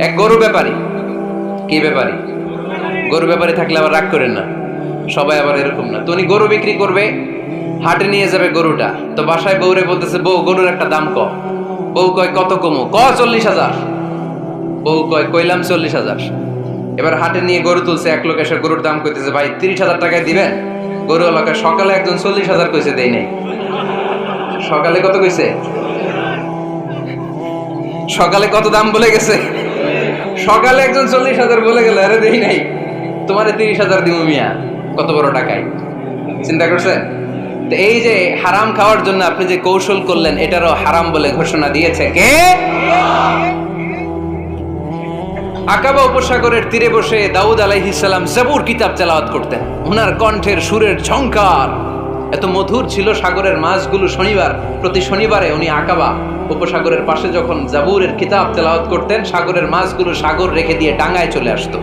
এক গরু ব্যাপারী? কি ব্যাপারী? গরু ব্যাপারী থাকলে আবার রাগ করেন না। সবাই আবার এরকম না। তো উনি গরু বিক্রি করবে, হাটে নিয়ে যাবে গরুটা। তো বাসায় বউরে বলতেছে, বউ, গরুর একটা দাম ক বউ কয়, কত কমু? ক চল্লিশ হাজার। বউ কয়, কইলাম চল্লিশ হাজার। এবার হাটে নিয়ে গরু তুলছে, এক লোক এসে গরুর দাম কইতেছে, ভাই, তিরিশ হাজার টাকায় দিবেন? গরু এলাকায় সকালে একজন চল্লিশ হাজার কইছে, দেই নাই। সকালে কত কইছে? সকালে কত দাম বলে গেছে? সকালে একজন চল্লিশ হাজার বলে গেল, আরে দেই নাই। তোমার তিরিশ হাজার দিব মিয়া, কত বড় টাকায়? চিন্তা করছে? তো এই যে হারাম খাওয়ার জন্য আপনি যে কৌশল করলেন, এটারও হারাম বলে ঘোষণা দিয়েছে। কে? আকাবা উপসাগরের তীরে বসে দাউদ আলাইহিসাল্লাম জাবুর কিতাব তেলাওয়াত করতেন। ওনার কণ্ঠের সুরের ঝংকার। এত মধুর ছিল সাগরের মাছগুলো শনিবার। প্রতি শনিবারে উনি আঁকাবা উপসাগরের পাশে যখন জাবুরের কিতাব তেলাওয়াত করতেন, সাগরের মাছগুলো সাগর রেখে দিয়ে ডাঙায় চলে আসতো।